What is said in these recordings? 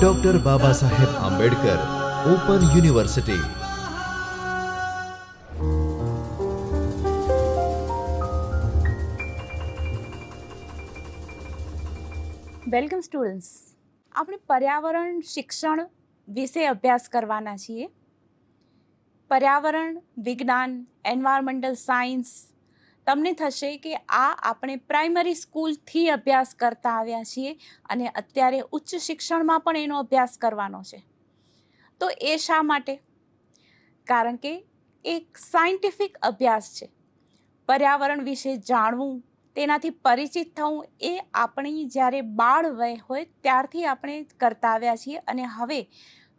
Doctor Baba Saheb Ambedkar open university welcome students આપણે પર્યાવરણ શિક્ષણ વિશે અભ્યાસ કરવાના છીએ. પર્યાવરણ, વિજ્ઞાન એન્વાયરમેન્ટલ સાયન્સ તમને થશે કે આ આપણે પ્રાઇમરી સ્કૂલથી અભ્યાસ કરતા આવ્યા છીએ અને અત્યારે ઉચ્ચ શિક્ષણમાં પણ એનો અભ્યાસ કરવાનો છે. તો એ શા માટે? કારણ કે એક સાયન્ટિફિક અભ્યાસ છે. પર્યાવરણ વિશે જાણવું, તેનાથી પરિચિત થવું એ આપણી જ્યારે બાળ વય હોય ત્યારથી આપણે કરતા આવ્યા છીએ અને હવે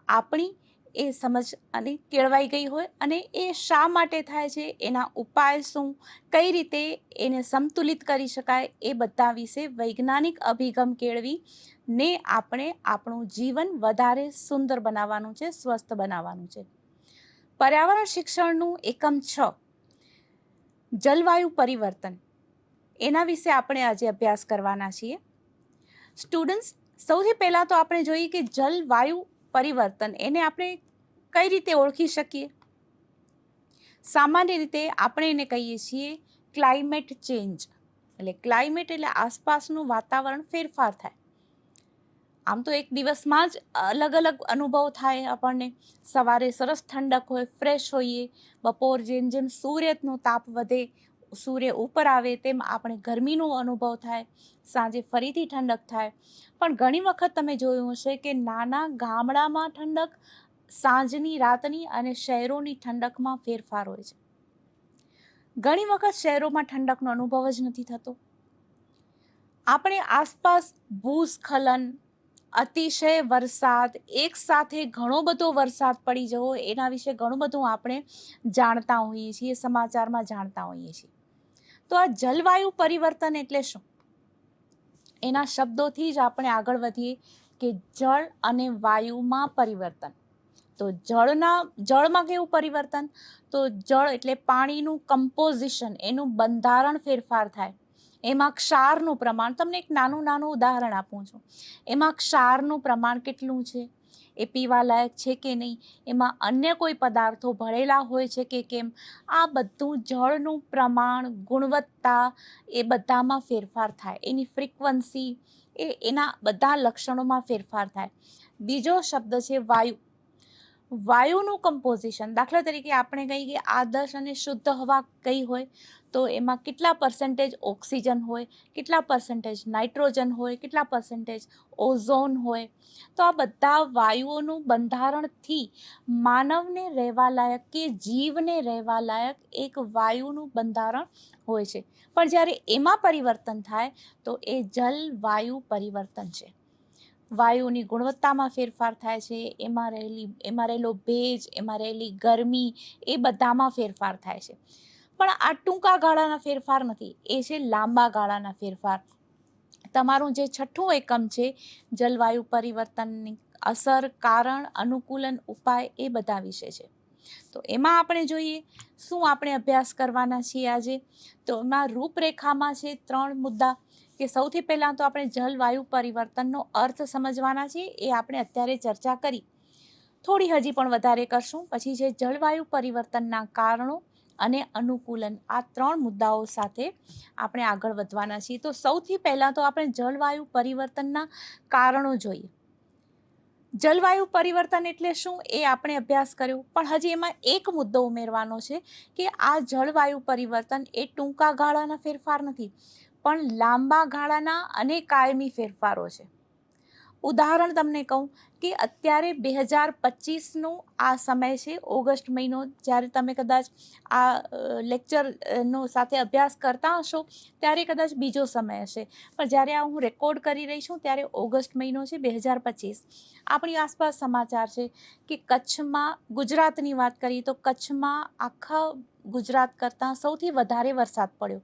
આપણી એ સમજ અને કેળવાઈ ગઈ હોય અને એ શા માટે થાય છે, એના ઉપાય શું, કઈ રીતે એને સંતુલિત કરી શકાય, એ બધા વિશે વૈજ્ઞાનિક અભિગમ કેળવી ને આપણે આપણું જીવન વધારે સુંદર બનાવવાનું છે, સ્વસ્થ બનાવવાનું છે. પર્યાવરણ શિક્ષણનું એકમ છ, જલવાયુ પરિવર્તન. એના વિશે આપણે આજે અભ્યાસ કરવાના છીએ. સ્ટુડન્ટ્સ, સૌથી પહેલાં તો આપણે જોઈએ કે જલવાયુ પરિવર્તન એને આપણે કઈ રીતે ઓળખી શકીએ? સામાન્ય રીતે આપણે એને કહીએ છીએ ક્લાઇમેટ ચેન્જ. એટલે ક્લાઇમેટ એટલે આસપાસનું વાતાવરણ ફેરફાર થાય. આમ તો એક દિવસમાં જ અલગ અલગ અનુભવ થાય આપણને. સવારે સરસ ઠંડક હોય ફ્રેશ હોઈએ, બપોર જેમ જેમ સૂર્યનો તાપ વધે સૂર્ય ઉપર આવે તેમ આપણે ગરમીનો અનુભવ થાય, સાંજે ફરીથી ઠંડક થાય. પણ ઘણી વખત તમે જોયું હશે કે નાના ગામડામાં ઠંડક સાંજની, રાતની અને શહેરોની ઠંડકમાં ફેરફાર હોય છે. ઘણી વખત શહેરોમાં ઠંડકનો અનુભવ જ નથી થતો. આપણે આસપાસ ભૂસ્ખલન, અતિશય વરસાદ, એક સાથે ઘણો બધો વરસાદ પડી જવો, એના વિશે ઘણું બધું આપણે જાણતા હોઈએ છીએ, સમાચારમાં જાણતા હોઈએ છીએ. તો આ જલવાયુ પરિવર્તન એટલે શું? એના શબ્દોથી જ આપણે આગળ વધીએ કે જળ અને વાયુમાં પરિવર્તન. તો જળના, જળમાં કેવું પરિવર્તન? તો જળ એટલે પાણીનું કમ્પોઝિશન એનું બંધારણ ફેરફાર થાય. એમાં ક્ષારનું પ્રમાણ, તમને એક નાનું નાનું ઉદાહરણ આપું છું. એમાં ક્ષારનું પ્રમાણ કેટલું છે? એ પીવા લાયક છે કે નહીં? એમાં અન્ય કોઈ પદાર્થો ભળેલા હોય છે કે કેમ? આ બધું જળનું પ્રમાણ, ગુણવત્તા એ બધામાં ફેરફાર થાય. એની ફ્રિકવન્સી એ એના બધા લક્ષણોમાં ફેરફાર થાય. બીજો શબ્દ છે વાયુ. વાયુનું કમ્પોઝિશન. દાખલા તરીકે આપણે કહીએ કે આદર્શ અને શુદ્ધ હવા કઈ હોય? તો એમાં કેટલા પર્સન્ટેજ ઓક્સિજન હોય, કેટલા પર્સન્ટેજ નાઇટ્રોજન હોય, કેટલા પર્સન્ટેજ ઓઝોન હોય? તો આ બધા વાયુઓનું બંધારણથી માનવને રહેવા લાયક કે જીવને રહેવા લાયક એક વાયુનું બંધારણ હોય છે. પણ જ્યારે એમાં પરિવર્તન થાય, તો એ જલવાયુ પરિવર્તન છે. વાયુની ગુણવત્તામાં ફેરફાર થાય છે, એમાં રહેલી, એમાં રહેલો ભેજ, એમાં રહેલી ગરમી, એ બધામાં ફેરફાર થાય છે. પણ આ ટૂંકા ગાળાના ફેરફાર નથી. એ છે લાંબા ગાળાના ફેરફાર. તમારું જે છઠ્ઠું એકમ છે, જલવાયુ પરિવર્તનની અસર, કારણ, અનુકૂલન, ઉપાય એ બધા વિશે છે. તો એમાં આપણે જોઈએ, શું આપણે અભ્યાસ કરવાના છીએ આજે? તો એમાં રૂપરેખામાં છે ત્રણ મુદ્દા કે સૌથી પહેલાં તો આપણે જલવાયુ પરિવર્તનનો અર્થ સમજવાના છીએ, એ આપણે અત્યારે ચર્ચા કરી. થોડી હજી પણ વધારે કરશું. પછી છે જળવાયુ પરિવર્તનના કારણો અને અનુકૂલન. આ ત્રણ મુદ્દાઓ સાથે આપણે આગળ વધવાના છીએ. તો સૌથી પહેલાં તો આપણે જળવાયુ પરિવર્તનના કારણો જોઈએ. જલવાયુ પરિવર્તન એટલે શું એ આપણે અભ્યાસ કર્યો. પણ હજી એમાં એક મુદ્દો ઉમેરવાનો છે કે આ જળવાયુ પરિવર્તન એ ટૂંકા ગાળાના ફેરફાર નથી, પણ લાંબા ગાળાના અને કાયમી ફેરફારો છે. ઉદાહરણ તમને કહું કે અત્યારે બે હજાર પચીસનું આ સમય છે, ઓગસ્ટ મહિનો. જ્યારે તમે કદાચ આ લેક્ચરનો સાથે અભ્યાસ કરતા હશો, ત્યારે કદાચ બીજો સમય હશે. પણ જ્યારે આ હું રેકોર્ડ કરી રહી છું, ત્યારે ઓગસ્ટ મહિનો છે, બે હજાર પચીસ. આપણી આસપાસ સમાચાર છે કે કચ્છમાં, ગુજરાતની વાત કરીએ તો કચ્છમાં આખા ગુજરાત કરતાં સૌથી વધારે વરસાદ પડ્યો.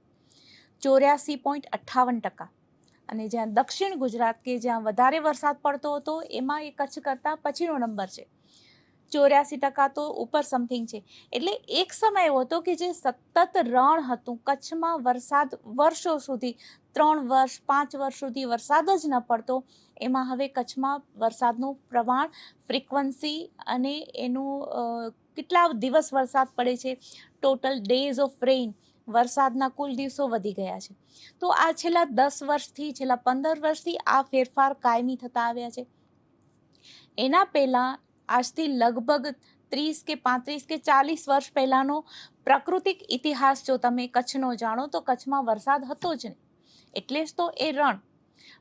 ચોર્યાસી પોઈન્ટ અઠ્ઠાવન ટકા. અને જ્યાં દક્ષિણ ગુજરાત કે જ્યાં વધારે વરસાદ પડતો હતો, એમાં એ કચ્છ કરતાં પછીનો નંબર છે. ચોર્યાસી ટકા તો ઉપર સમથિંગ છે. એટલે એક સમય એવો હતો કે જે સતત રણ હતું. કચ્છમાં વરસાદ વર્ષો સુધી, ત્રણ વર્ષ, પાંચ વર્ષ સુધી વરસાદ જ ન પડતો. એમાં હવે કચ્છમાં વરસાદનું પ્રમાણ ફ્રિકવન્સી અને એનું કેટલા દિવસ વરસાદ પડે છે? ટોટલ ડેઝ ઓફ રેઇન વરસાદના કુલ દિવસો વધી ગયા છે. તો આ છેલ્લા દસ વર્ષથી, છેલ્લા પંદર વર્ષથી આ ફેરફાર કાયમી થતા આવ્યા છે. એના પહેલાં આજથી લગભગ ત્રીસ કે પાંત્રીસ કે ચાલીસ વર્ષ પહેલાંનો પ્રાકૃતિક ઇતિહાસ જો તમે કચ્છનો જાણો તો કચ્છમાં વરસાદ હતો જ નહીં. એટલે જ તો એ રણ.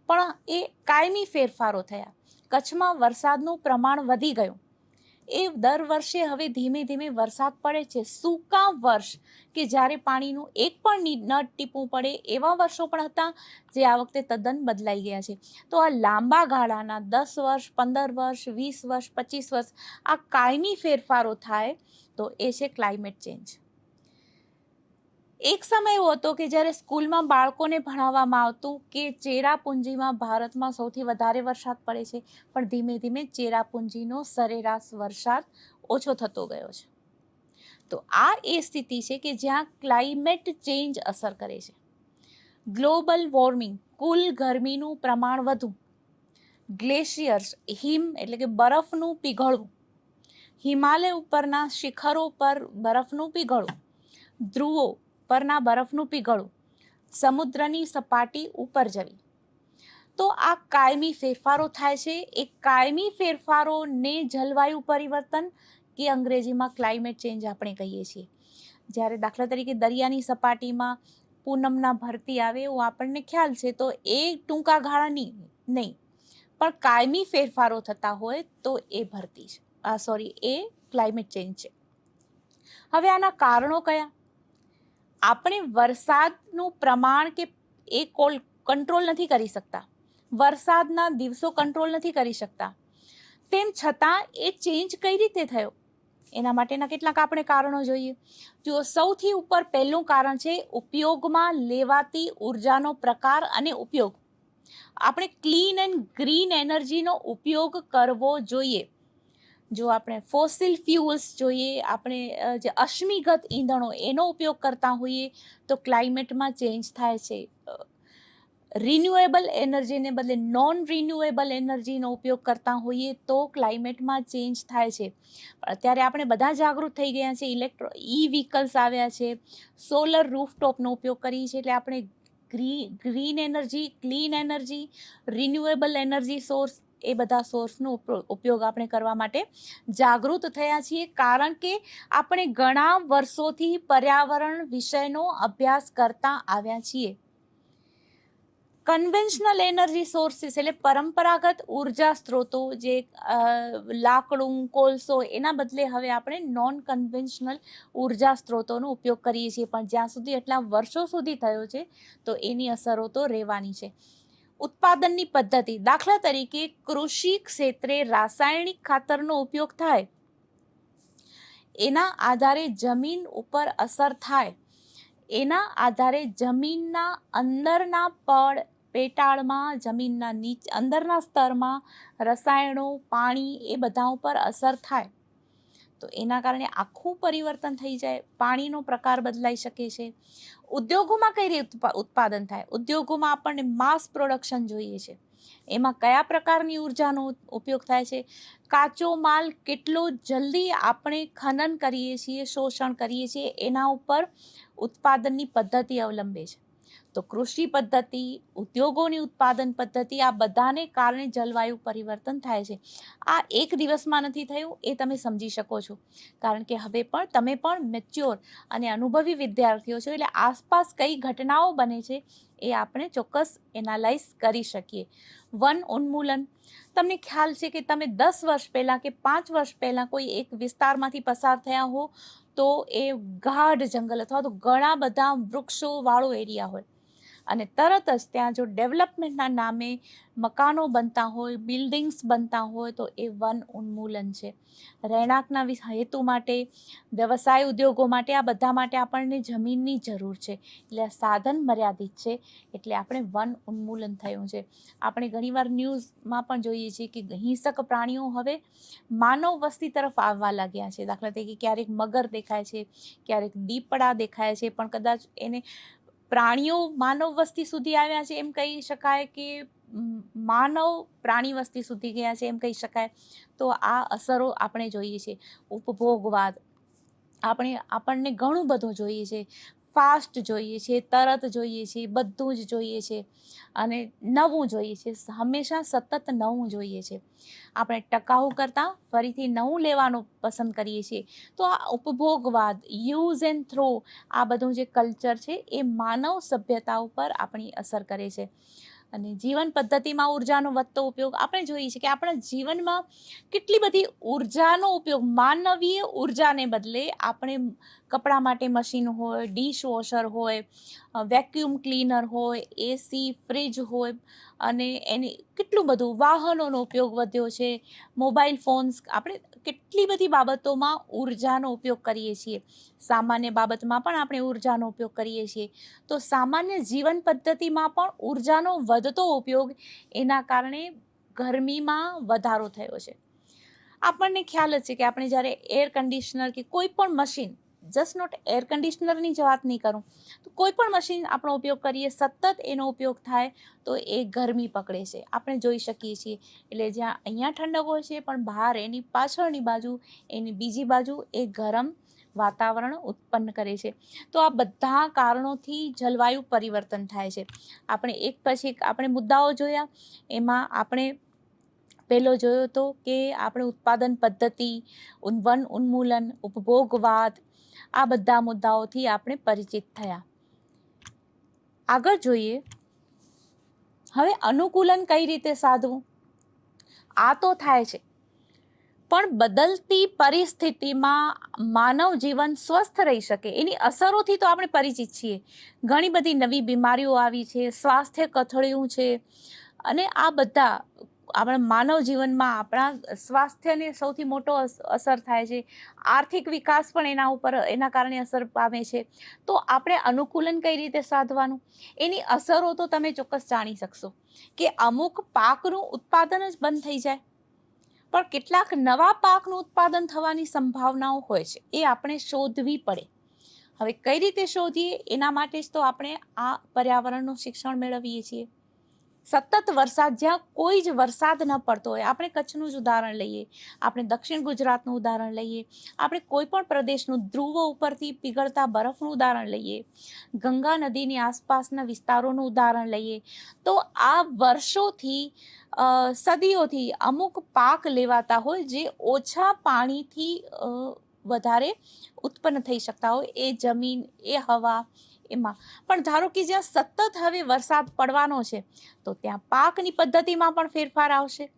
પણ એ કાયમી ફેરફારો થયા. કચ્છમાં વરસાદનું પ્રમાણ વધી ગયું. એ દર વર્ષે હવે ધીમે ધીમે વરસાદ પડે છે. સૂકા વર્ષ કે જ્યારે પાણીનું એક પણ ની- ન ટીપું પડે એવા વર્ષો પણ હતા જે આ વખતે તદ્દન બદલાઈ ગયા છે. તો આ લાંબા ગાળાના દસ વર્ષ, પંદર વર્ષ, વીસ વર્ષ, પચીસ વર્ષ આ કાયમી ફેરફારો થાય તો એ છે ક્લાઇમેટ ચેન્જ એક સમય એવો હતો કે જ્યારે સ્કૂલમાં બાળકોને ભણાવવામાં આવતું કે ચેરાપુંજીમાં ભારતમાં સૌથી વધારે વરસાદ પડે છે, પણ ધીમે ધીમે ચેરાપુંજીનો સરેરાશ વરસાદ ઓછો થતો ગયો છે. તો આ એ સ્થિતિ છે કે જ્યાં ક્લાઇમેટ ચેન્જ અસર કરે છે. ગ્લોબલ વોર્મિંગ, કુલ ગરમીનું પ્રમાણ વધુ ગ્લેશિયર્સ, હિમ એટલે કે બરફનું પીગળવું, હિમાલય ઉપરના શિખરો પર બરફનું પીગળવું, ધ્રુવો પરના બરફનું પીગળવું સમુદ્રની સપાટી ઉપર જવી. તો આ કાયમી ફેરફારો થાય છે. એ કાયમી ફેરફારોને જલવાયુ પરિવર્તન કે અંગ્રેજીમાં ક્લાઇમેટ ચેન્જ આપણે કહીએ છીએ. જ્યારે દાખલા તરીકે દરિયાની સપાટીમાં પૂનમના ભરતી આવે એવું આપણને ખ્યાલ છે, તો એ ટૂંકા ગાળાની નહીં. પણ કાયમી ફેરફારો થતા હોય તો એ ભરતી છે. સોરી એ ક્લાઇમેટ ચેન્જ છે. હવે આના કારણો કયા? આપણે વરસાદનું પ્રમાણ કે એ કોલ કંટ્રોલ નથી કરી શકતા. વરસાદના દિવસો કંટ્રોલ નથી કરી શકતા. તેમ છતાં એ ચેન્જ કઈ રીતે થયો? એના માટેના કેટલાક આપણે કારણો જોઈએ. જો સૌથી ઉપર પહેલું કારણ છે ઉપયોગમાં લેવાતી ઉર્જાનો પ્રકાર અને ઉપયોગ. આપણે ક્લીન એન્ડ ગ્રીન એનર્જીનો ઉપયોગ કરવો જોઈએ. જો આપણે ફોસિલ ફ્યુઅલ્સ જોઈએ, આપણે જે અશ્મિગત ઈંધણો એનો ઉપયોગ કરતા હોઈએ, તો ક્લાઇમેટમાં ચેન્જ થાય છે. રિન્યુએબલ એનર્જીને બદલે નોન રિન્યુએબલ એનર્જીનો ઉપયોગ કરતા હોઈએ, તો ક્લાઇમેટમાં ચેન્જ થાય છે. અત્યારે આપણે બધા જાગૃત થઈ ગયા છે, ઇલેક્ટ્રો, ઈ વ્હીકલ્સ આવ્યા છે. સોલર રૂફટોપનો ઉપયોગ કરીએ છીએ, એટલે આપણે ગ્રી, green energy, clean energy, renewable energy source એ બધા સોર્સનો ઉપયોગ આપણે કરવા માટે જાગૃત થયા છીએ. કારણ કે આપણે ઘણા વર્ષોથી પર્યાવરણ વિષયનો અભ્યાસ કરતા આવ્યા છીએ. કન્વેન્શનલ એનર્જી સોર્સિસ એટલે પરંપરાગત ઊર્જા સ્ત્રોતો જે લાકડું, કોલસો એના બદલે હવે આપણે નોન કન્વેન્શનલ ઊર્જા સ્ત્રોતોનો ઉપયોગ કરીએ છીએ. પણ જ્યાં સુધી એટલા વર્ષો સુધી થયો છે, તો એની અસરો તો રહેવાની છે. ઉત્પાદનની પદ્ધતિ. દાખલા તરીકે, કૃષિ ક્ષેત્રે રાસાયણિક ખાતરનો ઉપયોગ થાય. એના આધારે જમીન ઉપર અસર થાય. એના આધારે જમીનના અંદરના પડ, પેટાળમાં, જમીનના નીચ, અંદરના સ્તરમાં રસાયણો, પાણી એ બધા ઉપર અસર થાય. તો એના કારણે આખું પરિવર્તન થઈ જાય, પાણીનો પ્રકાર બદલાઈ શકે છે. ઉદ્યોગોમાં કઈ રીતે ઉત્પા- ઉત્પાદન થાય? ઉદ્યોગોમાં આપણને માસ પ્રોડક્શન જોઈએ છે. એમાં કયા પ્રકારની ઉર્જાનો ઉપયોગ થાય છે? કાચો માલ કેટલો જલ્દી આપણે ખનન કરીએ છીએ, શોષણ કરીએ છીએ, એના ઉપર ઉત્પાદનની પદ્ધતિ અવલંબે છે. તો કૃષિ પદ્ધતિ, ઉદ્યોગોની ઉત્પાદન પદ્ધતિ આ બધાને કારણે જલવાયુ પરિવર્તન થાય છે. આ એક દિવસમાં નથી થયું, એ તમે સમજી શકો છો. કારણ કે હવે પણ તમે પણ મેચ્યોર અને અનુભવી વિદ્યાર્થીઓ છો, એટલે આસપાસ કઈ ઘટનાઓ બને છે એ આપણે ચોક્કસ એનાલાઇઝ કરી શકીએ. વન ઉન્મૂલન. તમને ખ્યાલ છે કે તમે દસ વર્ષ પહેલાં કે પાંચ વર્ષ પહેલાં કોઈ એક વિસ્તારમાંથી પસાર થયા હો, તો એ ગાઢ જંગલ અથવા તો ઘણા બધા વૃક્ષોવાળો એરિયા હોય. અને તરત જ ત્યાં જો ડેવલપમેન્ટના નામે મકાનો બનતા હોય, બિલ્ડિંગ્સ બનતા હોય, તો એ વન ઉન્મૂલન છે. રહેણાંકના હેતુ માટે, વ્યવસાય ઉદ્યોગો માટે આ બધા માટે આપણને જમીનની જરૂર છે. એટલે આ સાધન મર્યાદિત છે. એટલે આપણે વન ઉન્મૂલન થયું છે. આપણે ઘણીવાર ન્યૂઝમાં પણ જોઈએ છીએ કે હિંસક પ્રાણીઓ હવે માનવ વસ્તી તરફ આવવા લાગ્યા છે. દાખલા તરીકે ક્યારેક મગર દેખાય છે, ક્યારેક દીપડા દેખાય છે, પણ કદાચ એને પ્રાણીઓ માનવ વસ્તી સુધી આવ્યા છે એમ કહી શકાય કે માનવ પ્રાણી વસ્તી સુધી ગયા છે એમ કહી શકાય. તો આ અસરો આપણે જોઈએ છીએ ઉપભોગવાદ. આપણે, આપણને ઘણું બધું જોઈએ છે. ફાસ્ટ જોઈએ છે, તરત જોઈએ છે, બધું જ જોઈએ છે અને નવું જોઈએ છે હંમેશા સતત નવું જોઈએ છે. આપણે ટકાઉ કરતાં ફરીથી નવું લેવાનું પસંદ કરીએ છીએ. તો આ ઉપભોગવાદ, યુઝ એન્ડ થ્રો આ બધું જે કલ્ચર છે એ માનવ સભ્યતા ઉપર આપણી અસર કરે છે. અને જીવન પદ્ધતિમાં ઉર્જાનો વધતો ઉપયોગ આપણે જોઈએ છીએ કે આપણા જીવનમાં કેટલી બધી ઉર્જાનો ઉપયોગ, માનવીય ઉર્જાને બદલે આપણે કપડાં માટે મશીન હોય ડિશવોશર હોય વેક્યુમ ક્લીનર હોય એસી ફ્રિજ હોય અને એની કેટલું બધું વાહનોનો ઉપયોગ વધ્યો છે મોબાઈલ ફોન્સ આપણે કેટલી બધી બાબતોમાં ઉર્જાનો ઉપયોગ કરીએ છીએ. સામાન્ય બાબતમાં પણ આપણે ઉર્જાનો ઉપયોગ કરીએ છીએ. તો સામાન્ય જીવન પદ્ધતિમાં પણ ઉર્જાનો વધતો ઉપયોગ એના કારણે ગરમીમાં વધારો થયો છે. આપણને ખ્યાલ જ છે કે આપણે જ્યારે એર કન્ડિશનર કે કોઈ પણ મશીન જસ્ટ નોટ એર કન્ડિશનરની જ વાત નહીં કરું. તો કોઈ પણ મશીન આપણો ઉપયોગ કરીએ, સતત એનો ઉપયોગ થાય, તો એ ગરમી પકડે છે. આપણે જોઈ શકીએ છીએ. એટલે જ્યાં અહીંયા ઠંડક હોય છે, પણ બહાર એની પાછળની બાજુ, એની બીજી બાજુ એ ગરમ વાતાવરણ ઉત્પન્ન કરે છે. તો આ બધા કારણોથી જલવાયુ પરિવર્તન થાય છે. આપણે એક પછી એક આપણે મુદ્દાઓ જોયા. એમાં આપણે પહેલો જોયો તો કે આપણે ઉત્પાદન પદ્ધતિ વન ઉન્મૂલન, ઉપભોગવાદ આ બધા મુદ્દાઓથી આપણે પરિચિત થયા. આગળ જોઈએ, હવે અનુકૂલન કઈ રીતે સાધવું? આ તો થાય છે. પણ બદલતી પરિસ્થિતિમાં માનવ જીવન સ્વસ્થ રહી શકે, એની અસરોથી તો આપણે પરિચિત છીએ. ઘણી બધી નવી બીમારીઓ આવી છે, સ્વાસ્થ્ય કથળ્યું છે, અને આ બધા આપણા માનવ જીવનમાં આપણા સ્વાસ્થ્યને સૌથી મોટો અસ- અસર થાય છે. આર્થિક વિકાસ પણ એના ઉપર, એના કારણે અસર પામે છે. તો આપણે અનુકૂલન કઈ રીતે સાધવાનું? એની અસરો તો તમે ચોક્કસ જાણી શકશો કે અમુક પાકનું ઉત્પાદન જ બંધ થઈ જાય. પણ કેટલાક નવા પાકનું ઉત્પાદન થવાની સંભાવનાઓ હોય છે. એ આપણે શોધવી પડે. હવે કઈ રીતે શોધીએ? એના માટે જ તો આપણે આ પર્યાવરણનું શિક્ષણ મેળવીએ છીએ. સતત વરસાદ, જ્યાં કોઈ જ વરસાદ ન પડતો હોય, આપણે કચ્છનું જ ઉદાહરણ લઈએ, આપણે દક્ષિણ ગુજરાતનું ઉદાહરણ લઈએ, આપણે કોઈ પણ પ્રદેશનું ધ્રુવ ઉપરથી પીગળતા બરફનું ઉદાહરણ લઈએ, ગંગા નદીની આસપાસના વિસ્તારોનું ઉદાહરણ લઈએ, તો આ વર્ષોથી સદીઓથી અમુક પાક લેવાતા હોય જે ઓછા પાણીથી વધારે ઉત્પન્ન થઈ શકતા હોય, એ જમીન, એ હવા એમાં. પણ ધારો કે જ્યાં સતત હવે વરસાદ પડવાનો છે, તો ત્યાં પાકની પદ્ધતિમાં પણ ફેરફાર આવશે.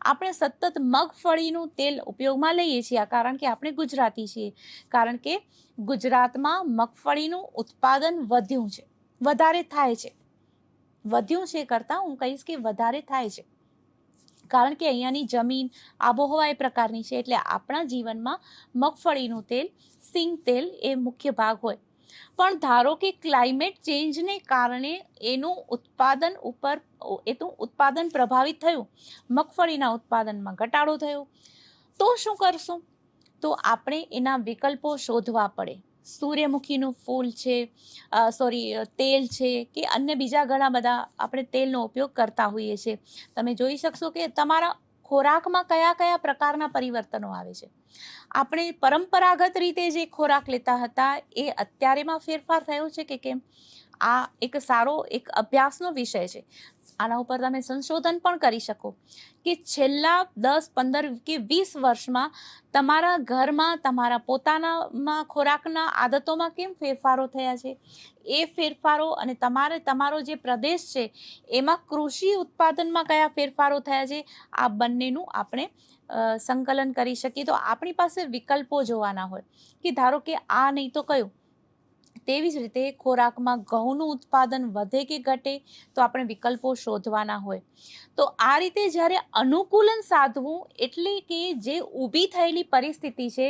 આપણે સતત મગફળીનું તેલ ઉપયોગમાં લઈએ છીએ કારણ કે આપણે ગુજરાતી છીએ. કારણ કે ગુજરાતમાં મગફળીનું ઉત્પાદન વધ્યું છે, વધારે થાય છે. વધ્યું છે કરતાં હું કહીશ કે વધારે થાય છે. કારણ કે અહીંયાની જમીન આબોહવા એ પ્રકારની છે, એટલે આપણા જીવનમાં મગફળીનું તેલ, સિંગ તેલ એ મુખ્ય ભાગ હોય. પણ ધારો કે ક્લાઇમેટ ચેન્જને કારણે એનું ઉત્પાદન ઉપર, એનું ઉત્પાદન પ્રભાવિત થયું, મગફળીના ઉત્પાદનમાં ઘટાડો થયો, તો શું કરશું? તો આપણે એના વિકલ્પો શોધવા પડે. સૂર્યમુખીનું ફૂલ છે સોરી તેલ છે કે અન્ય બીજા ઘણા બધા આપણે તેલનો ઉપયોગ કરતા હોઈએ છીએ. તમે જોઈ શકશો કે તમારા ખોરાકમાં કયા કયા પ્રકારના પરિવર્તનો આવે છે? આપણે પરંપરાગત રીતે જે ખોરાક લેતા હતા, એ અત્યારેમાં ફેરફાર થયો છે કે કેમ? આ એક સારો એક અભ્યાસનો વિષય છે. આના ઉપર તમે સંશોધન પણ કરી શકો કે છેલ્લા દસ, પંદર કે વીસ વર્ષમાં તમારા ઘરમાં, તમારા પોતાનામાં ખોરાકના આદતોમાં કેમ ફેરફારો થયા છે? એ ફેરફારો અને તમારે, તમારો જે પ્રદેશ છે, એમાં કૃષિ ઉત્પાદનમાં કયા ફેરફારો થયા છે? આ બંનેનું આપણે સંકલન કરી શકીએ. તો આપણી પાસે વિકલ્પો જોવાના હોય કે ધારો કે આ નહીં તો કયું? તેવી જ રીતે ખોરાકમાં ઘઉંનું ઉત્પાદન વધે કે ઘટે તો આપણે વિકલ્પો શોધવાના હોય. તો આ રીતે જ્યારે અનુકૂલન સાધવું એટલે કે જે ઊભી થયેલી પરિસ્થિતિ છે,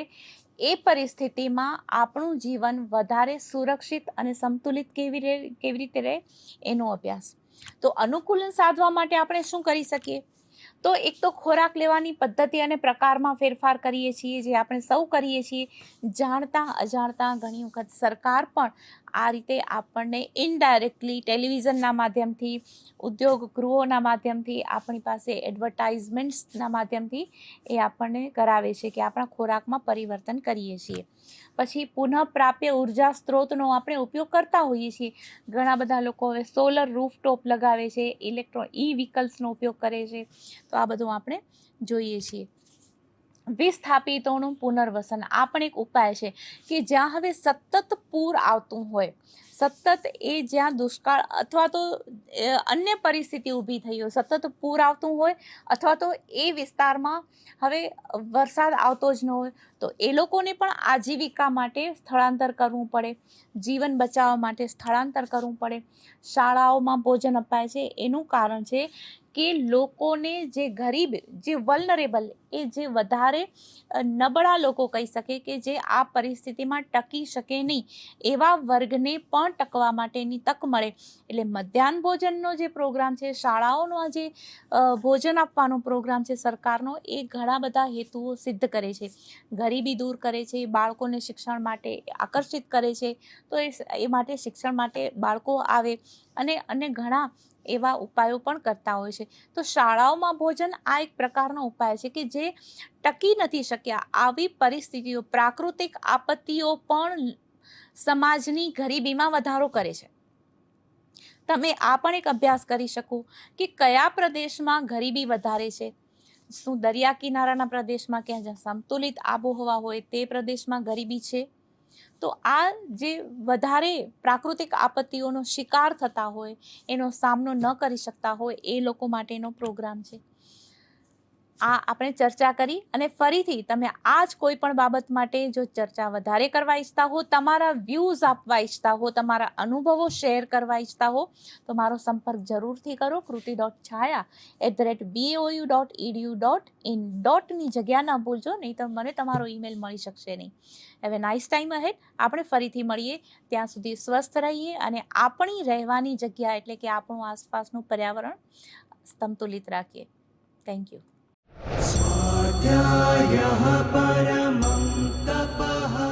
એ પરિસ્થિતિમાં આપણું જીવન વધારે સુરક્ષિત અને સંતુલિત કેવી રે, કેવી રીતે રહે એનો અભ્યાસ. તો અનુકૂલન સાધવા માટે આપણે શું કરી શકીએ? તો એક તો ખોરાક લેવાની પદ્ધતિ અને પ્રકારમાં ફેરફાર કરીએ છીએ, જે આપણે સૌ કરીએ છીએ. જાણતા અજાણતા ઘણી વખત સરકાર પણ આ રીતે આપણને ઇનડાયરેક્ટલી ટેલિવિઝનના માધ્યમથી ઉદ્યોગ ગૃહોના માધ્યમથી, આપણી પાસે એડવર્ટાઇઝમેન્ટ્સના માધ્યમથી એ આપણને કરાવે છે કે આપણા ખોરાકમાં પરિવર્તન કરીએ છીએ. પછી પુનઃપ્રાપ્ય ઊર્જા સ્ત્રોતનો આપણે ઉપયોગ કરતા હોઈએ છીએ. ઘણા બધા લોકો હવે સોલર રૂફટોપ લગાવે છે ઇલેક્ટ્રો ઈ વ્હીકલ્સનો ઉપયોગ કરે છે. તો આ બધું આપણે જોઈએ છીએ. વિસ્થાપિતોનું પુનર્વસન. આ પણ એક ઉપાય છે કે જ્યાં હવે સતત પૂર આવતું હોય. સતત એ જ્યાં દુષ્કાળ અથવા તો અન્ય પરિસ્થિતિ ઊભી થઈ હોય, સતત પૂર આવતું હોય અથવા તો એ વિસ્તારમાં હવે વરસાદ આવતો જ ન હોય, તો એ લોકોને પણ આજીવિકા માટે સ્થળાંતર કરવું પડે. જીવન બચાવવા માટે સ્થળાંતર કરવું પડે. શાળાઓમાં ભોજન અપાય છે. એનું કારણ છે કે લોકોને જે ગરીબ, જે વલનરેબલ એ જે વધારે નબળા લોકો કહી શકે કે જે આ પરિસ્થિતિમાં ટકી શકે નહીં, એવા વર્ગને પણ ટકવા માટેની તક મળે. એટલે મધ્યાહન ભોજનનો જે પ્રોગ્રામ છે, શાળાઓનો જે ભોજન આપવાનો પ્રોગ્રામ છે, સરકારનો, એ ઘણા બધા હેતુઓ સિદ્ધ કરે છે. ગરીબી દૂર કરે છે, બાળકોને શિક્ષણ માટે આકર્ષિત કરે છે, તો એ માટે શિક્ષણ માટે બાળકો આવે અને અને ઘણા એવા ઉપાયો પણ કરતા હોય છે. તો શાળાઓમાં ભોજન આ એક પ્રકારનો ઉપાય છે કે જે ટકી નથી શક્યા. આવી પરિસ્થિતિઓ, પ્રાકૃતિક આપત્તિઓ પણ સમાજની ગરીબીમાં વધારો કરે છે. તમે આ પણ એક અભ્યાસ કરી શકો કે કયા પ્રદેશમાં ગરીબી વધારે છે? શું દરિયા કિનારાના પ્રદેશમાં ક્યાં જ્યાં સંતુલિત આબોહવા હોય તે પ્રદેશમાં ગરીબી છે? તો આ જે વધારે પ્રાકૃતિક આપત્તિઓનો શિકાર થતા હોય, એનો સામનો ન કરી શકતા હોય, એ લોકો માટેનો પ્રોગ્રામ છે. આ આપણે ચર્ચા કરી અને ફરીથી તમે આ જ કોઈ પણ બાબત માટે જો ચર્ચા વધારે કરવા ઈચ્છતા હો, તમારા વ્યૂઝ આપવા ઈચ્છતા હો, તમારા અનુભવો શેર કરવા ઈચ્છતા હો, તો મારો સંપર્ક જરૂરથી કરો. Kriti dot Chhaya at the rate BOU dot EDU dot in ડોટની જગ્યા ન ભૂલજો, નહીં તો મને તમારો ઈમેલ મળી શકશે નહીં. હવે નાઇસ ટાઈમ અહેડ આપણે ફરીથી મળીએ. ત્યાં સુધી સ્વસ્થ રહીએ અને આપણી રહેવાની જગ્યા એટલે કે આપણું આસપાસનું પર્યાવરણ સંતુલિત રાખીએ. થેન્ક યુ यः परमं तपः।